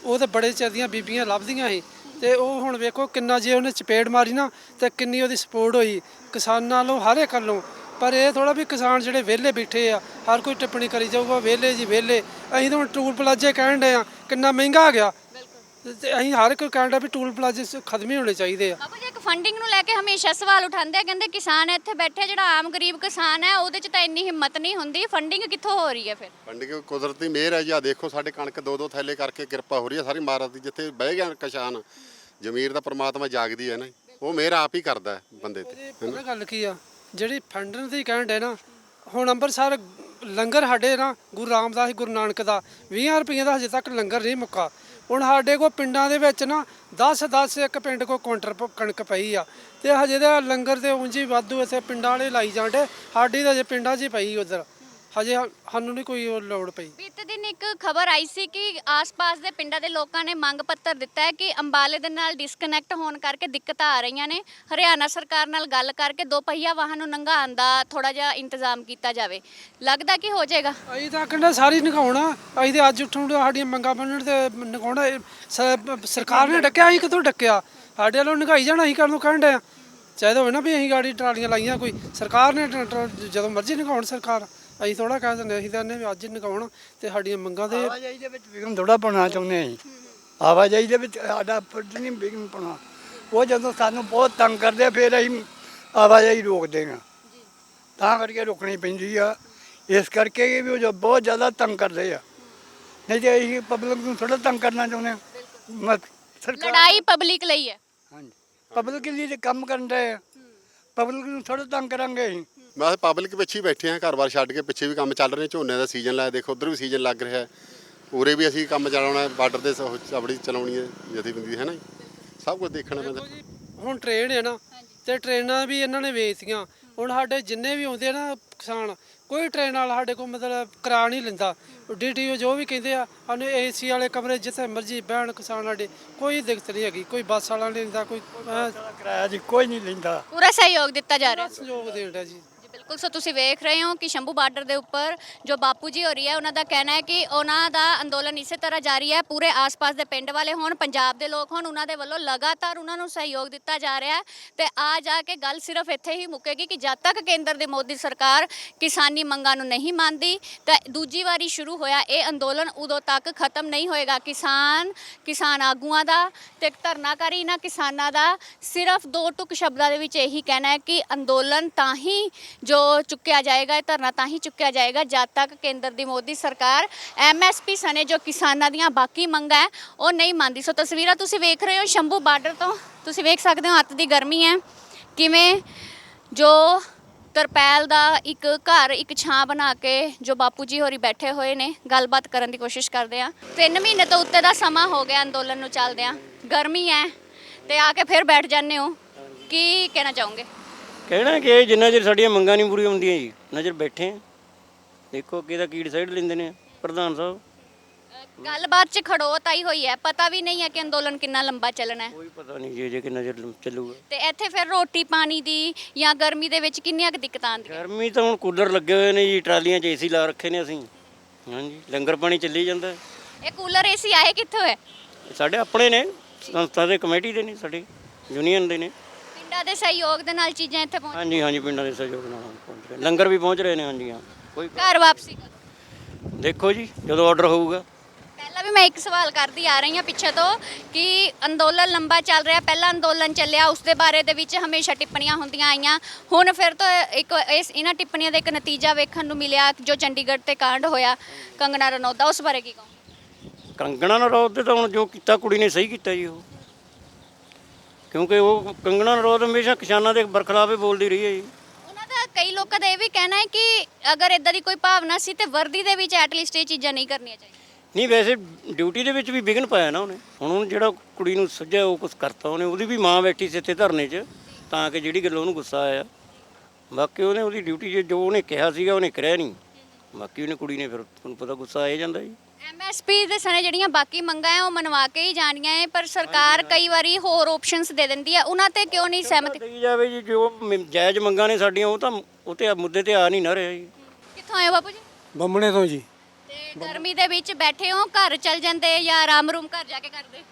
ਉਹ ਤੇ ਬੜੇ ਚਿਰ ਦੀਆਂ ਬੀਬੀਆਂ ਲੱਭਦੀਆਂ ਸੀ। ਤੇ ਉਹ ਹੁਣ ਵੇਖੋ ਕਿੰਨਾ ਜੇ ਉਹਨੇ ਚਪੇੜ ਮਾਰੀ ਨਾ ਤੇ ਕਿੰਨੀ ਉਹਦੀ ਸਪੋਰਟ ਹੋਈ। ਕਿਸਾਨਾਂ ਵੱਲੋਂ ਹਰ ਇੱਕ ਵੱਲੋਂ ਪਰ ਇਹ ਥੋੜਾ ਵੀ ਕਿਸਾਨ ਜਿਹੜੇ ਵਿਹਲੇ ਬੈਠੇ ਆ ਹਰ ਕੋਈ ਟਿੱਪਣੀ ਕਰੀ ਜਾਊਗਾ ਵਿਹਲੇ ਜੀ ਵਿਹਲੇ। ਅਸੀਂ ਤਾਂ ਹੁਣ ਟੂਲ ਪਲਾਜੇ ਕਹਿਣ ਡਏ ਆ ਕਿੰਨਾ ਮਹਿੰਗਾ ਆ ਗਿਆ। ਤੇ ਅਸੀਂ ਹਰ ਕੋਈ ਕਹਿਣ ਡਿਆ ਵੀ ਟੂਲ ਪਲਾਜੇ ਸ- ਖਤਮ ਹੀ ਹੋਣੇ ਚਾਹੀਦੇ ਆ। ਬਾਬਾ ਜੀ ਇੱਕ ਫੰਡਿੰਗ ਨੂੰ ਲੈ ਕੇ ਹਮੇਸ਼ਾ ਸਵਾਲ ਉਠਾਉਂਦੇ ਆ ਕਹਿੰਦੇ ਕਿਸਾਨ ਇੱਥੇ ਬੈਠੇ ਜਿਹੜਾ ਆਮ ਗਰੀਬ ਕਿਸਾਨ ਹੈ ਉਹਦੇ 'ਚ ਤਾਂ ਇੰਨੀ ਹਿੰਮਤ ਨਹੀਂ ਹੁੰਦੀ। ਫੰਡਿੰਗ ਕਿੱਥੋਂ ਹੋ ਰਹੀ ਹੈ ਫਿਰ? ਕੇ ਕੁਦਰਤੀ ਮਿਹਰ ਹੈ ਜੀ। ਆ ਦੇਖੋ ਸਾਡੇ ਕਣਕ ਦੋ ਦੋ ਥੈਲੇ ਕਰਕੇ ਕਿਰਪਾ ਹੋ ਰਹੀ ਹੈ। ਸਾਰੀ ਮਾਰਤ ਦੀ ਜਿੱਥੇ ਬਹਿ ਗਿਆ ਕਿਸਾਨ ਜ਼ਮੀਰ ਦਾ ਪ੍ਰਮਾਤਮਾ ਜਾਗਦੀ ਹੈ ਨਾ ਉਹ ਮਿਹਰ ਆਪ ਹੀ ਕਰਦਾ ਹੈ ਬੰਦੇ ਤੇ। ਪਤਾ ਗੱਲ ਕੀ ਆ? ਜਿਹੜੀ ਫੰਡਨ ਦੀ ਕਹਿਣ ਡੇ ਨਾ, ਹੁਣ ਅੰਮ੍ਰਿਤਸਰ ਲੰਗਰ ਸਾਡੇ ਨਾ ਗੁਰੂ ਰਾਮਦਾਸ, ਗੁਰੂ ਨਾਨਕ ਦਾ 20 ਰੁਪਏ ਦਾ ਹਜੇ ਤੱਕ ਲੰਗਰ ਨਹੀਂ ਮੁੱਕਾ। ਹੁਣ ਸਾਡੇ ਕੋ ਪਿੰਡਾਂ ਦੇ ਵਿੱਚ ਨਾ 10 10 ਇੱਕ ਪਿੰਡ ਕੋ ਕੁਇੰਟਲ ਕਣਕ ਪਈ ਆ। ਤੇ ਹਜੇ ਦਾ ਲੰਗਰ ਤੇ ਉਂਝ ਹੀ ਵਾਧੂ ਇੱਥੇ ਪਿੰਡਾਂ ਵਾਲੇ ਲਾਈ ਜਾਂਦੇ। ਸਾਡੀ ਤਾਂ ਹਜੇ ਪਿੰਡਾਂ 'ਚ ਹੀ ਪਈ ਉਧਰ। ਹਜੇ ਸਾਨੂੰ ਨਹੀਂ ਕੋਈ ਉਹ ਲੋੜ ਪਈ। ਬੀਤੇ ਦਿਨ ਇੱਕ ਖਬਰ ਆਈ ਸੀ ਕਿ ਆਸ-ਪਾਸ ਦੇ ਪਿੰਡਾਂ ਦੇ ਲੋਕਾਂ ਨੇ ਮੰਗ ਪੱਤਰ ਦਿੱਤਾ ਹੈ ਕਿ ਅੰਬਾਲੇ ਦੇ ਨਾਲ ਡਿਸਕਨੈਕਟ ਹੋਣ ਕਰਕੇ ਦਿੱਕਤਾਂ ਆ ਰਹੀਆਂ ਨੇ। ਹਰਿਆਣਾ ਸਰਕਾਰ ਨਾਲ ਗੱਲ ਕਰਕੇ ਦੋ ਪਹੀਆ ਵਾਹਨ ਨੂੰ ਨੰਗਾਉਣ ਦਾ ਥੋੜਾ ਜਿਹਾ ਇੰਤਜ਼ਾਮ ਕੀਤਾ ਜਾਵੇ। ਲੱਗਦਾ ਕਿ ਹੋ ਜਾਏਗਾ? ਅਸੀਂ ਤਾਂ ਕਹਿੰਦੇ ਸਾਰੀ ਨਿਕਾਉਣਾ ਅਸੀਂ ਤੇ ਅੱਜ ਉੱਠਣ ਸਾਡੀਆਂ ਮੰਗਾਂ ਮੰਨਣ ਤੇ ਨਿਕਾਉਣਾ ਇਹ ਸ- ਸਰਕਾਰ ਨੇ ਡੱਕਿਆ ਅਸੀਂ ਕਿੱਥੋਂ ਡੱਕਿਆ? ਸਾਡੇ ਵੱਲੋਂ ਨਿਕਾਈ ਜਾਣਾ ਅਸੀਂ ਕਰਨ ਨੂੰ ਕਹਿਣ ਡਏ ਆ? ਚਾਹੀਦਾ ਹੋਵੇ ਨਾ ਵੀ ਅਸੀਂ ਗਾੜੀ ਟਰਾਲੀਆਂ ਲਾਈਆਂ ਕੋਈ। ਸਰਕਾਰ ਨੇ ਟ- ਟ- ਜਦੋਂ ਮਰਜ਼ੀ ਨਿਕਾਉਣ ਸਰਕਾਰ। ਅਸੀਂ ਥੋੜਾ ਕਹਿ ਦਿੰਦੇ ਅਸੀਂ ਤਾਂ ਨੇ ਅੱਜ ਨਿਕਾਉਣ ਤੇ ਸਾਡੀਆਂ ਮੰਗਾਂ ਦੇ ਆਵਾਜਾਈ ਦੇ ਵਿੱਚ ਵਿਘਨ ਥੋੜਾ ਪਾਉਣਾ ਚਾਹੁੰਦੇ ਅਸੀਂ ਆਵਾਜਾਈ ਦੇ ਵਿੱਚ ਸਾਡਾ ਫਰਜ਼ ਨਹੀਂ ਵਿਘਨ ਪਾਉਣਾ। ਉਹ ਜਦੋਂ ਸਾਨੂੰ ਬਹੁਤ ਤੰਗ ਕਰਦੇ ਆ, ਫਿਰ ਅਸੀਂ ਆਵਾਜਾਈ ਰੋਕਦੇ ਹਾਂ। ਤਾਂ ਕਰਕੇ ਰੁਕਣੀ ਪੈਂਦੀ ਆ। ਇਸ ਕਰਕੇ ਵੀ ਉਹ ਜੋ ਬਹੁਤ ਜ਼ਿਆਦਾ ਤੰਗ ਕਰਦੇ ਆ। ਨਹੀਂ ਤੇ ਅਸੀਂ ਪਬਲਿਕ ਨੂੰ ਥੋੜਾ ਤੰਗ ਕਰਨਾ ਚਾਹੁੰਦੇ ਹਾਂ। ਮਤ ਸਰਕਾਰ ਲੜਾਈ ਪਬਲਿਕ ਲਈ ਹੈ। ਹਾਂਜੀ। ਪਬਲਿਕ ਲਈ ਤੇ ਕੰਮ ਕਰਨ ਦੇ ਆ। ਪਬਲਿਕ ਨੂੰ ਥੋੜਾ ਤੰਗ ਕਰਾਂਗੇ ਅਸੀਂ। ਮੈਂ ਪਬਲਿਕ ਪਿੱਛੇ ਹੀ ਬੈਠੇ ਹਾਂ ਘਰ-ਬਾਰ ਛੱਡ ਕੇ ਪਿੱਛੇ ਵੀ ਕੰਮ ਚੱਲ ਰਹੇ ਝੋਨੇ ਦਾ ਸੀਜ਼ਨ ਲਾਇਆ ਦੇਖੋ ਉਧਰ ਵੀ ਸੀਜ਼ਨ ਲੱਗ ਰਿਹਾ ਹੈ। ਉਰੇ ਵੀ ਅਸੀਂ ਕੰਮ ਚਲਾਉਣਾ ਬਾਰਡਰ ਤੇ ਚਬੜੀ ਚਲਾਉਣੀ ਹੈ ਜਥੇਬੰਦੀ ਹੈ ਨਾ ਜੀ। ਸਭ ਕੁਝ ਦੇਖਣਾ ਪੈਂਦਾ ਹੁਣ ਟ੍ਰੇਨ ਹੈ ਨਾ ਤੇ ਟ੍ਰੇਨਾਂ ਵੀ ਇਹਨਾਂ ਨੇ ਵੇਚਤੀਆਂ। ਹੁਣ ਸਾਡੇ ਜਿੰਨੇ ਵੀ ਆਉਂਦੇ ਆ ਨਾ ਕਿਸਾਨ ਕੋਈ ਟ੍ਰੇਨ ਵਾਲਾ ਸਾਡੇ ਕੋਲ ਮਤਲਬ ਕਰਾ ਨਹੀਂ ਲੈਂਦਾ। ਡੀਟੀਓ ਜੋ ਵੀ ਕਹਿੰਦੇ ਆ ਸਾਨੂੰ ਏਸੀ ਵਾਲੇ ਕਮਰੇ ਜਿੱਥੇ ਮਰਜ਼ੀ ਬਹਿਣ ਕਿਸਾਨ ਸਾਡੇ ਕੋਈ ਦਿੱਕਤ ਨਹੀਂ ਹੈਗੀ। ਕੋਈ ਬੱਸ ਵਾਲਾ ਨਹੀਂ ਲੈਂਦਾ ਕੋਈ ਕਿਰਾਇਆ ਜੀ ਕੋਈ ਨਹੀਂ ਲੈਂਦਾ। ਪੂਰਾ ਸਹਿਯੋਗ ਦਿੱਤਾ ਜਾ ਰਿਹਾ। ਹੈ ਸਹਿਯੋਗ ਦੇਣ ਡਿਆ ਜੀ। ਬਿਲਕੁਲ, ਸੋ ਤੁਸੀਂ ਵੇਖ ਰਹੇ ਹੋ ਕਿ ਸ਼ੰਭੂ ਬਾਰਡਰ ਦੇ ਉੱਪਰ ਜੋ ਬਾਪੂ ਜੀ ਹੋ ਰਹੀ ਹੈ ਉਹਨਾਂ ਦਾ ਕਹਿਣਾ ਹੈ ਕਿ ਉਹਨਾਂ ਦਾ ਅੰਦੋਲਨ ਇਸੇ ਤਰ੍ਹਾਂ ਜਾਰੀ ਹੈ, ਪੂਰੇ ਆਸ-ਪਾਸ ਦੇ ਪਿੰਡ ਵਾਲੇ ਹੋਣ, ਪੰਜਾਬ ਦੇ ਲੋਕ ਹੋਣ, ਉਹਨਾਂ ਦੇ ਵੱਲੋਂ ਲਗਾਤਾਰ ਉਹਨਾਂ ਨੂੰ ਸਹਿਯੋਗ ਦਿੱਤਾ ਜਾ ਰਿਹਾ ਹੈ ਤੇ ਆ ਜਾ ਕੇ ਗੱਲ ਸਿਰਫ ਇੱਥੇ ਹੀ ਮੁੱਕੇਗੀ ਕਿ ਜਦ ਤੱਕ ਕੇਂਦਰ ਦੀ ਮੋਦੀ ਸਰਕਾਰ ਕਿਸਾਨੀ ਮੰਗਾਂ ਨੂੰ ਨਹੀਂ ਮੰਨਦੀ, ਤਾਂ ਦੂਜੀ ਵਾਰੀ ਸ਼ੁਰੂ ਹੋਇਆ ਇਹ ਅੰਦੋਲਨ, ਉਦੋਂ ਤੱਕ ਖਤਮ ਨਹੀਂ ਹੋਏਗਾ। ਕਿਸਾਨ ਕਿਸਾਨ ਆਗੂਆਂ ਦਾ ਤੇ ਧਰਨਾਕਾਰੀ ਇਹਨਾਂ ਕਿਸਾਨਾਂ ਦਾ ਸਿਰਫ ਦੋ ਟੁਕ ਸ਼ਬਦਾਂ ਦੇ ਵਿੱਚ ਇਹੀ ਕਹਿਣਾ ਹੈ ਕਿ ਅੰਦੋਲਨ ਤਾਂ ਹੀ ਜੋ ਚੁੱਕਿਆ ਜਾਏਗਾ, ਇਹ ਧਰਨਾ ਤਾਂ ਹੀ ਚੁੱਕਿਆ ਜਾਏਗਾ, ਜਦ ਤੱਕ ਕੇਂਦਰ ਦੀ ਮੋਦੀ ਸਰਕਾਰ ਐਮਐਸਪੀ ਸਣੇ ਜੋ ਕਿਸਾਨਾਂ ਦੀਆਂ ਬਾਕੀ ਮੰਗਾਂ ਹੈ, ਉਹ ਨਹੀਂ ਮੰਨਦੀ। ਸੋ ਤਸਵੀਰਾਂ ਤੁਸੀਂ ਵੇਖ ਰਹੇ ਹੋ ਸ਼ੰਭੂ ਬਾਰਡਰ ਤੋਂ। ਤੁਸੀਂ ਵੇਖ ਸਕਦੇ ਹੋ ਹੱਥ ਦੀ ਗਰਮੀ ਹੈ। ਕਿਵੇਂ ਜੋ ਤਰਪੈਲ ਦਾ ਇੱਕ ਘਰ, ਇੱਕ ਛਾਂ ਬਣਾ ਕੇ ਜੋ ਬਾਪੂ ਜੀ ਹੋਰੀ ਬੈਠੇ ਹੋਏ ਨੇ, ਗੱਲਬਾਤ ਕਰਨ ਦੀ ਕੋਸ਼ਿਸ਼ ਕਰਦੇ ਆ। ਤਿੰਨ ਮਹੀਨੇ ਤੋਂ ਉੱਤੇ ਦਾ ਸਮਾਂ ਹੋ ਗਿਆ ਅੰਦੋਲਨ ਨੂੰ ਚੱਲਦਿਆਂ। ਗਰਮੀ ਹੈ, ਤੇ ਆ ਕੇ ਫਿਰ ਬੈਠ ਜਾਂਦੇ ਹੋ। ਕੀ ਕਹਿਣਾ ਚਾਹੋਗੇ? ਕਹਿਣਾ ਕਿ ਜਿੰਨਾ ਚਿਰ ਸਾਡੀਆਂ ਮੰਗਾਂ ਨਹੀਂ ਪੂਰੀਆਂ ਹੁੰਦੀਆਂ ਜੀ ਨਜ਼ਰ ਬੈਠੇ ਆ। ਦੇਖੋ ਅੱਗੇ ਦਾ ਕੀ ਡਿਸਾਈਡ ਲੈਂਦੇ ਨੇ ਪ੍ਰਧਾਨ ਸਾਹਿਬ। ਗੱਲਬਾਤ 'ਚ ਖੜੋਤ ਆਈ ਹੋਈ ਹੈ। ਪਤਾ ਵੀ ਨਹੀਂ ਹੈ ਕਿ ਅੰਦੋਲਨ ਕਿੰਨਾ ਲੰਬਾ ਚੱਲਣਾ ਹੈ। ਕੋਈ ਪਤਾ ਨਹੀਂ ਜੀ ਜੇ ਕਿ ਨਜ਼ਰ ਚੱਲੂਗਾ। ਤੇ ਇੱਥੇ ਫਿਰ ਰੋਟੀ ਪਾਣੀ ਦੀ ਜਾਂ ਗਰਮੀ ਦੇ ਵਿੱਚ ਕਿੰਨੀਆਂ ਕੁ ਦਿੱਕਤਾਂ ਆਉਂਦੀਆਂ? ਗਰਮੀ ਤਾਂ ਹੁਣ ਕੂਲਰ ਲੱਗੇ ਹੋਏ ਨੇ ਜੀ ਟਰਾਲੀਆਂ 'ਚ ਏਸੀ ਲਾ ਰੱਖੇ ਨੇ ਅਸੀਂ। ਹਾਂਜੀ ਲੰਗਰ ਪਾਣੀ ਚੱਲੀ ਜਾਂਦਾ। ਇਹ ਕੂਲਰ ਏਸੀ ਆਏ ਕਿੱਥੋਂ ਹੈ? ਸਾਡੇ ਆਪਣੇ ਨੇ ਸੰਸਥਾ ਦੇ ਕਮੇਟੀ ਦੇ ਨੇ ਸਾਡੇ ਯੂਨੀਅਨ ਦੇ ਨੇ। ਪਿੰਡਾਂ ਦੇ ਸਹਿਯੋਗ ਦੇ ਨਾਲ ਚੀਜ਼ਾਂ ਇੱਥੇ ਪਹੁੰਚ ਹਾਂਜੀ ਹਾਂਜੀ ਪਿੰਡਾਂ ਦੇ ਸਹਿਯੋਗ ਨਾਲ ਪਹੁੰਚ ਰਹੇ ਲੰਗਰ ਵੀ ਪਹੁੰਚ ਰਹੇ ਨੇ ਹਾਂਜੀ ਹਾਂ। ਕੋਈ ਘਰ ਵਾਪਸੀ ਕਦੋਂ? ਦੇਖੋ ਜੀ ਜਦੋਂ ਆਰਡਰ ਹੋਊਗਾ। ਪਹਿਲਾਂ ਵੀ ਮੈਂ ਇੱਕ ਸਵਾਲ ਕਰਦੀ ਆ ਰਹੀ ਹਾਂ ਪਿੱਛੇ ਤੋਂ ਕਿ ਅੰਦੋਲਨ ਲੰਬਾ ਚੱਲ ਰਿਹਾ ਪਹਿਲਾਂ ਅੰਦੋਲਨ ਚੱਲਿਆ ਉਸ ਦੇ ਬਾਰੇ ਦੇ ਵਿੱਚ ਹਮੇਸ਼ਾ ਟਿੱਪਣੀਆਂ ਹੁੰਦੀਆਂ ਆਈਆਂ। ਹੁਣ ਫਿਰ ਤੋਂ ਇੱਕ ਇਸ ਇਹਨਾਂ ਟਿੱਪਣੀਆਂ ਦਾ ਇੱਕ ਨਤੀਜਾ ਵੇਖਣ ਨੂੰ ਮਿਲਿਆ ਜੋ ਚੰਡੀਗੜ੍ਹ ਤੇ ਕਾਂਡ ਹੋਇਆ। ਕੰਗਨਾ ਰਣੌਤ ਦਾ ਉਸ ਬਾਰੇ ਕੀ ਕਹੋ ਕੰਗਣਾ ਤੇ ਤਾਂ ਹੁਣ ਜੋ ਕੀਤਾ ਕੁੜੀ ਨੇ ਸਹੀ ਕੀਤਾ ਜੀ ਉਹ। ਕਿਉਂਕਿ ਉਹ ਕੰਗਣਾ ਨਰੌਤ ਹਮੇਸ਼ਾ ਕਿਸਾਨਾਂ ਦੇ ਬਰਖਲਾਫ ਹੀ ਬੋਲਦੀ ਰਹੀ ਹੈ ਜੀ। ਉਹਨਾਂ ਦਾ ਕਈ ਲੋਕਾਂ ਦਾ ਇਹ ਵੀ ਕਹਿਣਾ ਹੈ ਕਿ ਅਗਰ ਇਦਾਂ ਦੀ ਕੋਈ ਭਾਵਨਾ ਸੀ ਤੇ ਵਰਦੀ ਦੇ ਵਿੱਚ ਐਟਲੀਸਟ ਇਹ ਚੀਜ਼ਾਂ ਨਹੀਂ ਕਰਨੀਆਂ ਚਾਹੀਦੀਆਂ। ਨਹੀਂ ਵੈਸੇ ਡਿਊਟੀ ਦੇ ਵਿੱਚ ਵੀ ਵਿਘਨ ਪਾਇਆ ਨਾ ਉਹਨੇ। ਹੁਣ ਉਹਨੂੰ ਜਿਹੜਾ ਕੁੜੀ ਨੂੰ ਸੱਜਿਆ ਉਹ ਕੁਝ ਕਰਤਾ ਉਹਨੇ ਉਹਦੀ ਵੀ ਮਾਂ ਬੈਠੀ ਸੀ ਇੱਥੇ ਧਰਨੇ 'ਚ ਤਾਂ ਕਿ ਜਿਹੜੀ ਗੱਲ ਉਹਨੂੰ ਗੁੱਸਾ ਆਇਆ। ਬਾਕੀ ਉਹਨੇ ਉਹਦੀ ਡਿਊਟੀ 'ਚ ਜੋ ਉਹਨੇ ਕਿਹਾ ਸੀਗਾ ਉਹਨੇ ਕਰਿਆ ਨਹੀਂ। ਬਾਕੀ ਉਹਨੇ ਕੁੜੀ ਨੇ ਫਿਰ ਤੁਹਾਨੂੰ ਪਤਾ ਗੁੱਸਾ ਆ ਜਾਂਦਾ ਜੀ। ਐਮਐਸਪੀ ਦੇ ਸਣੇ ਜਿਹੜੀਆਂ ਬਾਕੀ ਮੰਗਾਂ ਹੈ ਉਹ ਮਨਵਾ ਕੇ ਹੀ ਜਾਣੀਆਂ ਹੈ ਪਰ ਸਰਕਾਰ ਕਈ ਵਾਰੀ ਹੋਰ ਆਪਸ਼ਨਸ ਦੇ ਦਿੰਦੀ ਹੈ। ਉਹਨਾਂ ਤੇ ਕਿਉਂ ਨਹੀਂ ਸਹਿਮਤ? ਦੇਈ ਜਾਵੇ ਜੀ ਜੋ ਮ- ਜਾਇਜ਼ ਮੰਗਾਂ ਨੇ ਸਾਡੀਆਂ ਉਹ ਤਾਂ ਉਹ ਤੇ ਮੁੱਦੇ ਤੇ ਆ ਨਹੀਂ ਨਾ ਰਿਹਾ ਜੀ। ਕਿੱਥੋਂ ਆਏ ਹੋ ਬਾਪੂ ਜੀ? ਬੰਮਣੇ ਤੋਂ ਜੀ। ਤੇ ਗਰਮੀ ਦੇ ਵਿੱਚ ਬੈਠੇ ਹੋ ਘਰ ਚਲ ਜਾਂਦੇ ਜਾਂ ਆਰਾਮ ਰੂਮ ਘਰ ਜਾ ਕੇ ਕਰਦੇ?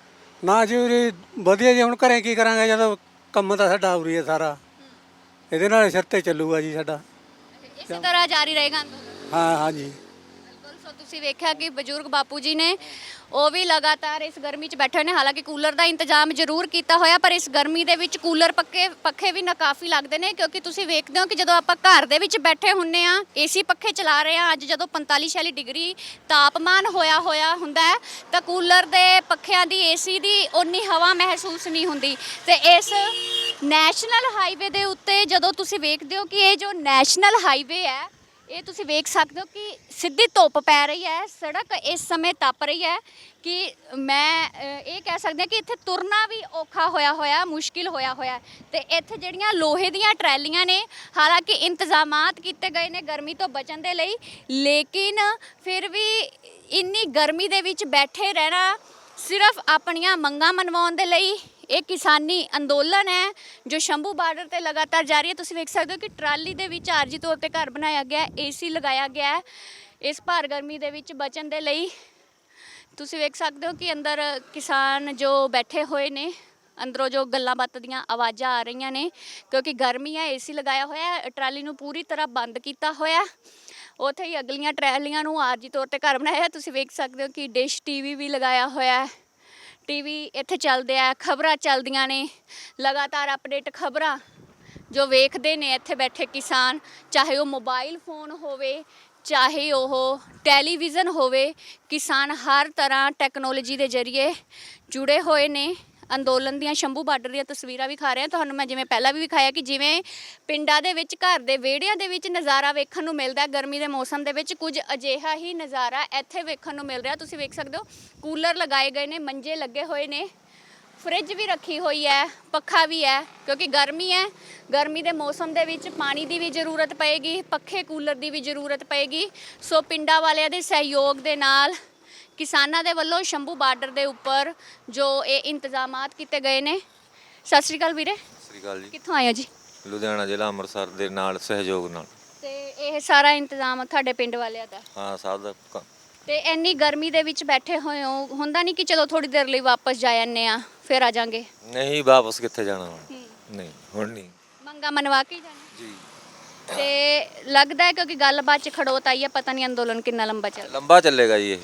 ਨਾ ਜੀ ਉਰੇ ਵਧੀਆ ਜੀ ਹੁਣ ਘਰੇ ਕੀ ਕਰਾਂਗੇ ਜਦੋਂ ਕੰਮ ਤਾਂ ਸਾਡਾ ਉਰੀ ਹੈ ਸਾਰਾ। ਇਹਦੇ ਨਾਲ ਸਿਰ ਤੇ ਚੱਲੂਗਾ ਜੀ ਸਾਡਾ। ਇਸੇ ਤਰ੍ਹਾਂ ਜਾਰੀ ਰਹੇਗਾ ਅੰਦੋਲਨ? ਹਾਂ ਹਾਂ ਜੀ। ਬਿਲਕੁਲ, ਸੋ ਤੁਸੀਂ ਵੇਖਿਆ ਕਿ ਬਜ਼ੁਰਗ ਬਾਪੂ ਜੀ ਨੇ ਉਹ ਵੀ ਲਗਾਤਾਰ ਇਸ ਗਰਮੀ 'ਚ ਬੈਠੇ ਹੋਏ ਨੇ, ਹਾਲਾਂਕਿ ਕੂਲਰ ਦਾ ਇੰਤਜ਼ਾਮ ਜ਼ਰੂਰ ਕੀਤਾ ਹੋਇਆ, ਪਰ ਇਸ ਗਰਮੀ ਦੇ ਵਿੱਚ ਕੂਲਰ ਪੱਕੇ, ਪੱਖੇ ਵੀ ਨਾਕਾਫੀ ਲੱਗਦੇ ਨੇ, ਕਿਉਂਕਿ ਤੁਸੀਂ ਵੇਖਦੇ ਹੋ ਕਿ ਜਦੋਂ ਆਪਾਂ ਘਰ ਦੇ ਵਿੱਚ ਬੈਠੇ ਹੁੰਨੇ ਆ, ਏਸੀ ਪੱਖੇ ਚਲਾ ਰਹੇ ਆ, ਅੱਜ ਜਦੋਂ 45 46 ਡਿਗਰੀ ਤਾਪਮਾਨ ਹੋਇਆ ਹੋਇਆ ਹੁੰਦਾ ਹੈ, ਤਾਂ ਕੂਲਰ ਦੇ ਪੱਖਿਆਂ ਦੀ, ਏਸੀ ਦੀ ਓਨੀ ਹਵਾ ਮਹਿਸੂਸ ਨਹੀਂ ਹੁੰਦੀ। ਤੇ ਇਸ ਨੈਸ਼ਨਲ ਹਾਈਵੇ ਦੇ ਉੱਤੇ ਜਦੋਂ ਤੁਸੀਂ ਵੇਖਦੇ ਹੋ ਕਿ ਇਹ ਜੋ ਨੈਸ਼ਨਲ ਹਾਈਵੇ ਹੈ ਇਹ ਤੁਸੀਂ ਵੇਖ ਸਕਦੇ ਹੋ ਕਿ ਸਿੱਧੀ ਧੁੱਪ ਪੈ ਰਹੀ ਹੈ ਸੜਕ ਇਸ ਸਮੇਂ ਤਪ ਰਹੀ ਹੈ ਕਿ ਮੈਂ ਅ, ਇਹ ਕਹਿ ਸਕਦੀ ਹਾਂ ਕਿ ਇੱਥੇ ਤੁਰਨਾ ਵੀ ਔਖਾ ਹੋਇਆ ਹੋਇਆ ਮੁਸ਼ਕਿਲ ਹੋਇਆ ਹੋਇਆ ਤੇ ਇੱਥੇ ਜਿਹੜੀਆਂ ਲੋਹੇ ਦੀਆਂ ਟਰੈਲੀਆਂ ਨੇ ਹਾਲਾਂਕਿ ਇੰਤਜ਼ਾਮਾਤ ਕੀਤੇ ਗਏ ਨੇ ਗਰਮੀ ਤੋਂ ਬਚਣ ਦੇ ਲਈ ਲੇਕਿਨ ਫਿਰ ਵੀ ਇੰਨੀ ਗਰਮੀ ਦੇ ਵਿੱਚ ਬੈਠੇ ਰਹਿਣਾ ਸਿਰਫ ਆਪਣੀਆਂ ਮੰਗਾਂ ਮਨਵਾਉਣ ਦੇ ਲਈ ਇਹ ਕਿਸਾਨੀ ਅੰਦੋਲਨ ਹੈ, ਜੋ ਸ਼ੰਭੂ ਬਾਰਡਰ ਤੇ ਲਗਾਤਾਰ ਜਾਰੀ ਹੈ। ਤੁਸੀਂ ਵੇਖ ਸਕਦੇ ਹੋ ਕਿ ਟਰਾਲੀ ਦੇ ਵਿੱਚ ਆਰਜੀ ਤੌਰ ਤੇ ਘਰ ਬਣਾਇਆ ਗਿਆ ਹੈ, ਏਸੀ ਲਗਾਇਆ ਗਿਆ ਹੈ। ਇਸ ਭਾਰ ਗਰਮੀ ਦੇ ਵਿੱਚ ਬਚਣ ਦੇ ਲਈ ਤੁਸੀਂ ਵੇਖ ਸਕਦੇ ਹੋ ਕਿ ਅੰਦਰ ਕਿਸਾਨ ਜੋ ਬੈਠੇ ਹੋਏ ਨੇ, ਅੰਦਰੋਂ ਜੋ ਗੱਲਾਂ ਬਾਤਾਂ ਦੀਆਂ ਆਵਾਜ਼ਾਂ ਆ ਰਹੀਆਂ ਨੇ, ਕਿਉਂਕਿ ਗਰਮੀ ਹੈ, ਏਸੀ ਲਗਾਇਆ ਹੋਇਆ ਹੈ, ਟਰਾਲੀ ਨੂੰ ਪੂਰੀ ਤਰ੍ਹਾਂ ਬੰਦ ਕੀਤਾ ਹੋਇਆ ਉੱਥੇ ਹੀ ਅਗਲੀਆਂ ਟਰਾਲੀਆਂ ਨੂੰ ਆਰਜੀ ਤੌਰ ਤੇ ਘਰ ਬਣਾਇਆ ਹੈ। ਤੁਸੀਂ ਵੇਖ ਸਕਦੇ ਹੋ ਕਿ ਡਿਸ਼ ਟੀਵੀ ਵੀ ਲਗਾਇਆ ਹੋਇਆ ਹੈ। ਟੀਵੀ ਇੱਥੇ ਚੱਲਦੇ ਆ, ਖਬਰਾਂ ਚੱਲਦੀਆਂ ਨੇ, ਲਗਾਤਾਰ ਅਪਡੇਟ ਖਬਰਾਂ ਜੋ ਵੇਖਦੇ ਨੇ ਇੱਥੇ ਬੈਠੇ ਕਿਸਾਨ, ਚਾਹੇ ਉਹ ਮੋਬਾਈਲ ਫੋਨ ਹੋਵੇ, ਚਾਹੇ ਉਹ ਟੈਲੀਵਿਜ਼ਨ ਹੋਵੇ, ਕਿਸਾਨ ਹਰ ਤਰ੍ਹਾਂ ਟੈਕਨੋਲੋਜੀ ਦੇ ਜ਼ਰੀਏ ਜੁੜੇ ਹੋਏ ਨੇ। ਅੰਦੋਲਨ ਦੀਆਂ ਸ਼ੰਭੂ ਬਾਰਡਰ ਦੀਆਂ ਤਸਵੀਰਾਂ ਵੀ ਖਾ ਰਹੇ ਹਾਂ। ਤੁਹਾਨੂੰ ਮੈਂ ਜਿਵੇਂ ਪਹਿਲਾਂ ਵੀ ਵਿਖਾਇਆ ਕਿ ਜਿਵੇਂ ਪਿੰਡਾਂ ਦੇ ਵਿੱਚ, ਘਰ ਦੇ ਵਿਹੜਿਆਂ ਦੇ ਵਿੱਚ ਨਜ਼ਾਰਾ ਵੇਖਣ ਨੂੰ ਮਿਲਦਾ ਹੈ। ਗਰਮੀ ਦੇ ਮੌਸਮ ਦੇ ਵਿੱਚ ਕੁਝ ਅਜਿਹਾ ਹੀ ਨਜ਼ਾਰਾ ਇੱਥੇ ਵੇਖਣ ਨੂੰ ਮਿਲ ਰਿਹਾ। ਤੁਸੀਂ ਵੇਖ ਸਕਦੇ ਹੋ, ਕੂਲਰ ਲਗਾਏ ਗਏ ਨੇ, ਮੰਜੇ ਲੱਗੇ ਹੋਏ ਨੇ, ਫ੍ਰਿਜ ਵੀ ਰੱਖੀ ਹੋਈ ਹੈ, ਪੱਖਾ ਵੀ ਹੈ, ਕਿਉਂਕਿ ਗਰਮੀ ਹੈ। ਗਰਮੀ ਦੇ ਮੌਸਮ ਦੇ ਵਿੱਚ ਪਾਣੀ ਦੀ ਵੀ ਜ਼ਰੂਰਤ ਪਏਗੀ, ਪੱਖੇ ਕੂਲਰ ਦੀ ਵੀ ਜ਼ਰੂਰਤ ਪਏਗੀ। ਸੋ ਪਿੰਡਾਂ ਵਾਲਿਆਂ ਦੇ ਸਹਿਯੋਗ ਦੇ ਨਾਲ ਕਿਸਾਨਾਂ ਦੇ ਵੱਲੋਂ ਸ਼ੰਭੂ ਬਾਰਡਰ ਦੇ ਉੱਪਰ ਜੋ ਇਹ ਇੰਤਜ਼ਾਮਾਤ ਕੀਤੇ ਗਏ ਨੇ। ਸਤਿ ਸ਼੍ਰੀ ਅਕਾਲ ਵੀਰੇ। ਸਤਿ ਸ੍ਰੀ ਅਕਾਲ ਜੀ। ਕਿੱਥੋਂ ਆਏ ਹੋ ਜੀ? ਲੁਧਿਆਣਾ ਜ਼ਿਲ੍ਹਾ ਅੰਮ੍ਰਿਤਸਰ ਦੇ ਨਾਲ ਸਹਿਯੋਗ ਨਾਲ। ਤੇ ਇਹ ਸਾਰਾ ਇੰਤਜ਼ਾਮ ਤੁਹਾਡੇ ਪਿੰਡ ਵਾਲਿਆਂ ਦਾ? ਹਾਂ ਸਾਹਿਬ ਦਾ ਕ- ਤੇ ਇੰਨੀ ਗਰਮੀ ਦੇ ਵਿੱਚ ਬੈਠੇ ਹੋਏ ਹੋ ਹੁੰਦਾ ਨਹੀਂ ਕਿ ਚਲੋ ਥੋੜੀ ਦੇਰ ਲਈ ਵਾਪਸ ਜਾ ਜਾਂਦੇ ਆ ਫਿਰ ਆ ਜਾਾਂਗੇ? ਨਹੀਂ ਵਾਪਸ ਕਿੱਥੇ ਜਾਣਾ ਹੁਣ? ਨਹੀਂ ਹੁਣ ਨਹੀਂ। ਮੰਗਾ ਮਨਵਾ ਕੇ ਹੀ ਜਾਣਾ? ਜੀ। ਤੇ ਲੱਗਦਾ ਹੈ ਕਿਉਂਕਿ ਗੱਲਬਾਤ ਚ ਖੜੋਤ ਆਈ ਹੈ ਪਤਾ ਨਹੀਂ ਅੰਦੋਲਨ ਕਿੰਨਾ ਲੰਬਾ ਚੱਲ ਲੰਬਾ ਚੱਲੇਗਾ ਜੀ ਇਹ।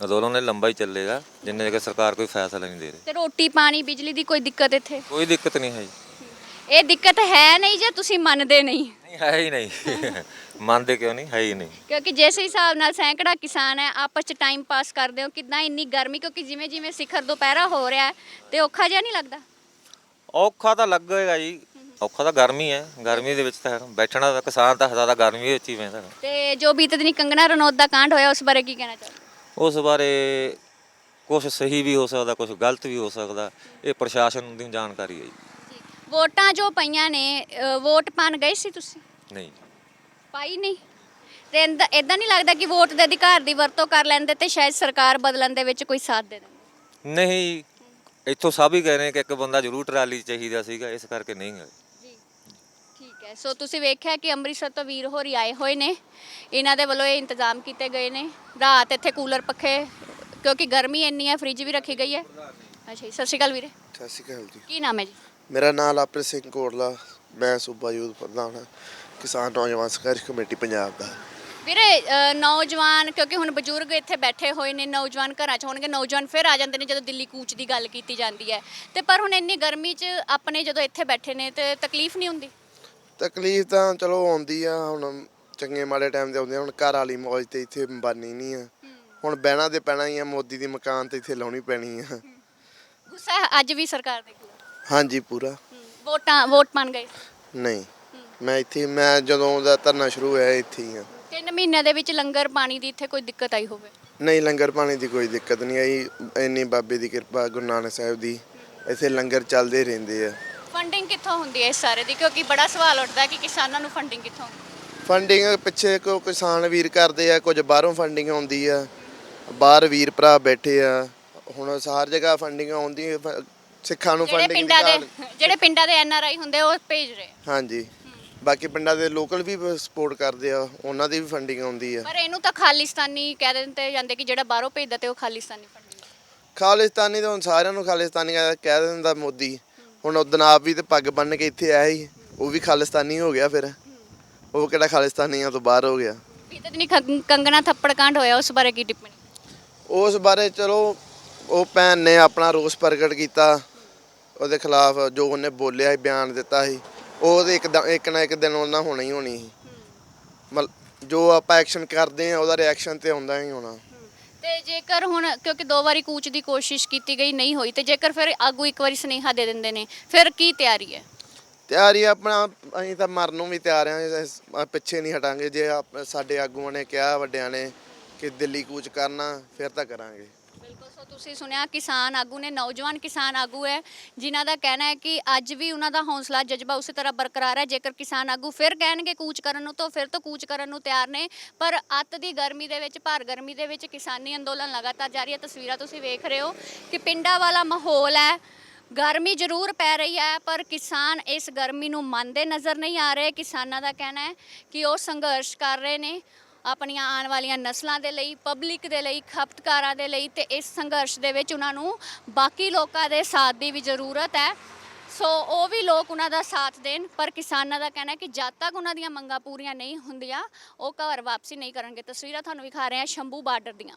ਅੰਦੋਲਨ ਇਹ ਲੰਬਾ ਹੀ ਚੱਲੇਗਾ ਜਿੰਨੇ ਤੱਕ ਸਰਕਾਰ ਕੋਈ ਫੈਸਲਾ ਨਹੀਂ ਦੇ ਰਹੀ। ਤੇ ਰੋਟੀ ਪਾਣੀ ਬਿਜਲੀ ਦੀ ਕੋਈ ਦਿੱਕਤ ਇੱਥੇ? ਕੋਈ ਦਿੱਕਤ ਨਹੀਂ ਹੈ ਜੀ। ਇਹ ਦਿੱਕਤ ਹੈ ਨਹੀਂ ਜੇ ਤੁਸੀਂ ਮੰਨਦੇ ਨਹੀਂ? ਨਹੀਂ ਹੈ ਹੀ ਨਹੀਂ। ਮੰਨਦੇ ਕਿਉਂ ਨਹੀਂ? ਹੈ ਹੀ ਨਹੀਂ। ਕਿਉਂਕਿ ਜਿਸ ਹਿਸਾਬ ਨਾਲ ਸੈਂਕੜਾ ਕਿਸਾਨ ਹੈ ਆਪਸ ਚ ਟਾਈਮ ਪਾਸ ਕਰਦੇ ਹੋ ਕਿੰਨਾ ਇੰਨੀ ਗਰਮੀ ਕਿਉਂਕਿ ਜਿਵੇਂ ਜਿਵੇਂ ਸਿਖਰ ਦੁਪਹਿਰਾ ਹੋ ਰਿਹਾ ਹੈ ਤੇ ਔਖਾ ਜਿਹਾ ਨਹੀਂ ਲੱਗਦਾ? ਔਖਾ ਤਾਂ ਲੱਗੇਗਾ ਜੀ। ਔਖਾ ਤਾਂ ਗਰਮੀ ਹੈ। ਗਰਮੀ ਦੇ ਵਿੱਚ ਤਾਂ ਬੈਠਣਾ ਤਾਂ ਕਿਸਾਨ ਤਾਂ ਜ਼ਿਆਦਾ ਗਰਮੀ ਵਿੱਚ ਹੀ ਬਹਿੰਦਾ ਤੇ ਜੋ ਬੀਤੇ ਦਿਨੀ ਕੰਗਣਾ ਰਣੌਤ ਦਾ ਕਾਂਡ ਹੋਇਆ ਉਸ ਬਾਰੇ ਕੀ ਕਹਿਣਾ ਚਾਹੋਗੇ? ਉਸ ਬਾਰੇ ਕੁਝ ਸਹੀ ਵੀ ਹੋ ਸਕਦਾ ਕੁਝ ਗਲਤ ਵੀ ਹੋ ਸਕਦਾ ਇਹ ਪ੍ਰਸ਼ਾਸਨ ਦੀ ਜਾਣਕਾਰੀ ਹੈ ਜੀ। ਵੋਟਾਂ ਜੋ ਪਈਆਂ ਨੇ ਅ, ਵੋਟ ਪਾਣ ਗਏ ਸੀ ਤੁਸੀਂ? ਨਹੀਂ। ਪਾਈ ਨਹੀਂ? ਤੇ ਇਦਾਂ ਨਹੀਂ ਲੱਗਦਾ ਕਿ ਵੋਟ ਦੇ ਅਧਿਕਾਰ ਦੀ ਵਰਤੋਂ ਕਰ ਲੈਂਦੇ ਤੇ ਸ਼ਾਇਦ ਸਰਕਾਰ ਬਦਲਣ ਦੇ ਵਿੱਚ ਕੋਈ ਸਾਥ ਦੇ ਦਿੰਦੇ ਨਹੀਂ ਇੱਥੋਂ ਸਭ ਹੀ ਕਹਿ ਰਹੇ ਕਿ ਇੱਕ ਬੰਦਾ ਜ਼ਰੂਰ ਟਰਾਲੀ 'ਚ ਚਾਹੀਦਾ ਸੀਗਾ ਇਸ ਕਰਕੇ ਨਹੀਂ ਗਏ ਠੀਕ ਹੈ। ਸੋ ਤੁਸੀਂ ਵੇਖਿਆ ਕਿ ਅੰਮ੍ਰਿਤਸਰ ਤੋਂ ਵੀਰ ਹੋਰੀ ਆਏ ਹੋਏ ਨੇ। ਇਹਨਾਂ ਦੇ ਵੱਲੋਂ ਇਹ ਇੰਤਜ਼ਾਮ ਕੀਤੇ ਗਏ ਨੇ। ਰਾਤ ਇੱਥੇ ਕੂਲਰ ਪੱਖੇ ਕਿਉਂਕਿ ਗਰਮੀ ਇੰਨੀ ਹੈ ਫ੍ਰਿਜ ਵੀ ਰੱਖੀ ਗਈ ਹੈ। ਅੱਛਾ ਜੀ ਸਤਿ ਸ਼੍ਰੀ ਅਕਾਲ ਵੀਰੇ। ਸਤਿ ਸ਼੍ਰੀ ਅਕਾਲ ਜੀ। ਕੀ ਨਾਮ ਹੈ ਜੀ? ਮੇਰਾ ਨਾਮ ਲਾਪ੍ਰਿਤ ਸਿੰਘ ਕੋਟਲਾ। ਮੈਂ ਸੂਬਾ ਯੂਥ ਪ੍ਰਧਾਨ ਹਾਂ। ਕਿਸਾਨ ਨੌਜਵਾਨ ਸੰਘਰਸ਼ ਕਮੇਟੀ ਪੰਜਾਬ ਦਾ। ਵੀਰੇ ਨੌਜਵਾਨ ਕਿਉਂਕਿ ਹੁਣ ਬਜ਼ੁਰਗ ਇੱਥੇ ਬੈਠੇ ਹੋਏ ਨੇ ਨੌਜਵਾਨ ਘਰਾਂ 'ਚ ਹੋਣਗੇ ਨੌਜਵਾਨ ਫਿਰ ਆ ਜਾਂਦੇ ਨੇ ਜਦੋਂ ਦਿੱਲੀ ਕੂਚ ਦੀ ਗੱਲ ਕੀਤੀ ਜਾਂਦੀ ਹੈ। ਤੇ ਪਰ ਹੁਣ ਇੰਨੀ ਗਰਮੀ 'ਚ ਆਪਣੇ ਜਦੋਂ ਇੱਥੇ ਬੈਠੇ ਨੇ ਤੇ ਤਕਲੀਫ ਨਹੀਂ ਹੁੰਦੀ? ਤਕਲੀਫ ਤਾਂ ਚਲੋ ਆਉਂਦੀ ਆ ਹੁਣ ਚੰਗੇ ਮਾੜੇ ਟਾਈਮ ਤੇ ਆਉਂਦੇ ਹੁਣ ਘਰ ਵਾਲੀ ਮੌਜ ਤੇ ਇੱਥੇ ਬਾਨੀ ਨਹੀਂ ਆ। ਹੁਣ ਬਹਿਣਾ ਤੇ ਪੈਣਾ ਹੀ ਆ ਮੋਦੀ ਦੀ ਮਕਾਨ ਤੇ ਇੱਥੇ ਲਾਉਣੀ ਪੈਣੀ ਆ। ਗੁੱਸਾ ਹੈ ਅੱਜ ਵੀ ਸਰਕਾਰ ਦੇ ਖਿਲਾਫ ਹਾਂਜੀ ਪੂਰਾ। ਵੋਟਾਂ ਵੋਟ ਪਾਣ ਗਏ? ਨਹੀਂ। ਮੈਂ ਇੱਥੇ ਮੈਂ ਜਦੋਂ ਦਾ ਧਰਨਾ ਸ਼ੁਰੂ ਹੋਇਆ ਇੱਥੇ ਹੀ ਆ। ਤਿੰਨ ਮਹੀਨਿਆਂ ਦੇ ਵਿੱਚ ਲੰਗਰ ਪਾਣੀ ਦੀ ਇੱਥੇ ਕੋਈ ਦਿੱਕਤ ਆਈ ਹੋਵੇ? ਨਹੀਂ ਲੰਗਰ ਪਾਣੀ ਦੀ ਕੋਈ ਦਿੱਕਤ ਨਹੀਂ ਆਈ। ਇੰਨੀ ਬਾਬੇ ਦੀ ਕਿਰਪਾ ਗੁਰੂ ਨਾਨਕ ਸਾਹਿਬ ਦੀ। ਇੱਥੇ ਲੰਗਰ ਚੱਲਦੇ ਰਹਿੰਦੇ ਆ। ਫੰਡਿੰਗ ਕਿੱਥੋਂ ਹੁੰਦੀ ਹੈ ਇਸ ਸਾਰੇ ਦੀ? ਕਿਉਂਕਿ ਬੜਾ ਸਵਾਲ ਉੱਠਦਾ ਕਿ ਕਿਸਾਨਾਂ ਨੂੰ ਫੰਡਿੰਗ ਕਿੱਥੋਂ ਫੰਡਿੰਗ ਪਿੱਛੇ ਕੋ ਕਿਸਾਨ ਵੀਰ ਕਰਦੇ ਆ ਕੁਝ ਬਾਹਰੋਂ ਫੰਡਿੰਗ ਆਉਂਦੀ ਆ ਬਾਹਰ ਵੀਰ ਭਰਾ ਬੈਠੇ ਆ ਹੁਣ ਹਰ ਜਗ੍ਹਾ ਫੰਡਿੰਗ ਆਉਂਦੀ ਸਿੱਖਾਂ ਨੂੰ ਜਿਹੜੇ ਫੰਡਿੰਗ ਪਿੰਡਾਂ ਦੇ ਜਿਹੜੇ ਪਿੰਡਾਂ ਦੇ ਐਨ ਆਰ ਆਈ ਹੁੰਦੇ ਉਹ ਭੇਜ ਰਹੇ ਹਾਂਜੀ। ਬਾਕੀ ਪਿੰਡਾਂ ਦੇ ਲੋਕਲ ਵੀ ਸਪੋਰਟ ਕਰਦੇ ਆ ਉਹਨਾਂ ਦੀ ਵੀ ਫੰਡਿੰਗ ਆਉਂਦੀ ਆ। ਪਰ ਇਹਨੂੰ ਤਾਂ ਖਾਲਿਸਤਾਨੀ ਕਹਿ ਦਿੰਦੇ ਜਾਂਦੇ ਕਿ ਜਿਹੜਾ ਬਾਹਰੋਂ ਭੇਜਦਾ ਤੇ ਉਹ ਖਾਲਿਸਤਾਨੀ ਫੰਡਿੰਗ ਖਾਲਿਸਤਾਨੀ ਤਾਂ ਹੁਣ ਸਾਰਿਆਂ ਨੂੰ ਖਾਲਿਸਤਾਨੀ ਕਹਿ ਕਹਿ ਦਿੰਦਾ ਮੋਦੀ। ਹੁਣ ਉਦਣ ਆਪ ਵੀ ਤੇ ਪੱਗ ਬੰਨ ਕੇ ਇੱਥੇ ਆਇਆ ਸੀ। ਉਹ ਵੀ ਖਾਲਿਸਤਾਨੀ ਹੋ ਗਿਆ ਫਿਰ। ਉਹ ਕਿਹੜਾ ਖਾਲਿਸਤਾਨੀਆਂ ਤੋਂ ਬਾਹਰ ਹੋ ਗਿਆ। ਬੀਤੇ ਦਿਨੀ ਖੰ- ਕੰਗਣਾ ਥੱਪੜ ਕਾਂਡ ਹੋਇਆ ਉਸ ਬਾਰੇ ਕੀ ਟਿੱਪਣੀ? ਉਸ ਬਾਰੇ ਚਲੋ ਉਹ ਭੈਣ ਨੇ ਆਪਣਾ ਰੋਸ ਪ੍ਰਗਟ ਕੀਤਾ। ਉਹਦੇ ਖਿਲਾਫ ਜੋ ਉਹਨੇ ਬੋਲਿਆ ਸੀ ਬਿਆਨ ਦਿੱਤਾ ਸੀ ਉਹ ਤੇ ਇੱਕ ਦ- ਇੱਕ ਨਾ ਇੱਕ ਦਿਨ ਉਹਨਾਂ ਹੋਣਾ ਹੀ ਹੋਣੀ ਸੀ। ਮਲ ਜੋ ਆਪਾਂ ਐਕਸ਼ਨ ਕਰਦੇ ਆ ਉਹਦਾ ਰਿਐਕਸ਼ਨ ਤੇ ਆਉਂਦਾ ਹੀ ਹੋਣਾ। ਤੇ ਜੇਕਰ ਹੁਣ, ਕਿਉਂਕਿ ਦੋ ਵਾਰੀ ਕੂਚ ਦੀ ਕੋਸ਼ਿਸ਼ ਕੀਤੀ ਗਈ, ਨਹੀਂ ਹੋਈ, ਤੇ ਜੇਕਰ ਫਿਰ ਆਗੂ ਇੱਕ ਵਾਰੀ ਸੁਨੇਹਾ ਦੇ ਦਿੰਦੇ ਨੇ, ਫਿਰ ਕੀ ਤਿਆਰੀ ਹੈ? ਤਿਆਰੀ ਆਪਣਾ, ਅਸੀਂ ਤਾਂ ਮਰਨ ਨੂੰ ਵੀ ਤਿਆਰ ਆ ਪਿੱਛੇ ਨਹੀਂ ਹਟਾਂਗੇ, ਜੇ ਸਾਡੇ ਆਗੂਆਂ ਨੇ ਕਿਹਾ, ਵੱਡਿਆਂ ਨੇ ਕਿ ਦਿੱਲੀ ਕੂਚ ਕਰਨਾ, ਫਿਰ ਤਾਂ ਕਰਾਂਗੇ। ਸੋ ਤੁਸੀਂ ਸੁਣਿਆ ਕਿਸਾਨ ਆਗੂ ਨੇ, ਨੌਜਵਾਨ ਕਿਸਾਨ ਆਗੂ ਹੈ, ਜਿਨ੍ਹਾਂ ਦਾ ਕਹਿਣਾ ਹੈ ਕਿ ਅੱਜ ਵੀ ਉਹਨਾਂ ਦਾ ਹੌਸਲਾ ਜਜ਼ਬਾ ਉਸੇ ਤਰ੍ਹਾਂ ਬਰਕਰਾਰ ਹੈ। ਜੇਕਰ ਕਿਸਾਨ ਆਗੂ ਫਿਰ ਕਹਿਣਗੇ ਕੂਚ ਕਰਨ ਨੂੰ, ਤਾਂ ਫਿਰ ਤੋਂ ਕੂਚ ਕਰਨ ਨੂੰ ਤਿਆਰ ਨੇ। ਪਰ ਅੱਤ ਦੀ ਗਰਮੀ ਦੇ ਵਿੱਚ, ਭਾਰ ਗਰਮੀ ਦੇ ਵਿੱਚ ਕਿਸਾਨੀ ਅੰਦੋਲਨ ਲਗਾਤਾਰ ਜਾਰੀ ਹੈ। ਤਸਵੀਰਾਂ ਤੁਸੀਂ ਵੇਖ ਰਹੇ ਹੋ ਕਿ ਪਿੰਡਾਂ ਵਾਲਾ ਮਾਹੌਲ ਹੈ। ਗਰਮੀ ਜ਼ਰੂਰ ਪੈ ਰਹੀ ਹੈ, ਪਰ ਕਿਸਾਨ ਇਸ ਗਰਮੀ ਨੂੰ ਮੰਨਦੇ ਨਜ਼ਰ ਨਹੀਂ ਆ ਰਹੇ। ਕਿਸਾਨਾਂ ਦਾ ਕਹਿਣਾ ਹੈ ਕਿ ਉਹ ਸੰਘਰਸ਼ ਕਰ ਰਹੇ ਨੇ। ਆਪਣੀਆਂ ਆਉਣ ਵਾਲੀਆਂ ਨਸਲਾਂ ਦੇ ਲਈ ਪਬਲਿਕ ਦੇ ਲਈ, ਖਪਤਕਾਰਾਂ ਦੇ ਲਈ ਤੇ ਇਸ ਸੰਘਰਸ਼ ਦੇ ਵਿੱਚ ਉਹਨਾਂ ਨੂੰ ਬਾਕੀ ਲੋਕਾਂ ਦੇ ਸਾਥ ਦੀ ਵੀ ਜ਼ਰੂਰਤ ਹੈ। ਸੋ ਉਹ ਵੀ ਲੋਕ ਉਹਨਾਂ ਦਾ ਸਾਥ ਦੇਣ, ਪਰ ਕਿਸਾਨਾਂ ਦਾ ਕਹਿਣਾ ਹੈ ਕਿ ਜਦ ਤੱਕ ਉਹਨਾਂ ਦੀਆਂ ਮੰਗਾਂ ਪੂਰੀਆਂ ਨਹੀਂ ਹੁੰਦੀਆਂ, ਉਹ ਘਰ ਵਾਪਸੀ ਨਹੀਂ ਕਰਨਗੇ। ਤਸਵੀਰਾਂ ਤੁਹਾਨੂੰ ਵਿਖਾ ਰਹੇ ਹਾਂ ਸ਼ੰਭੂ ਬਾਰਡਰ ਦੀਆਂ।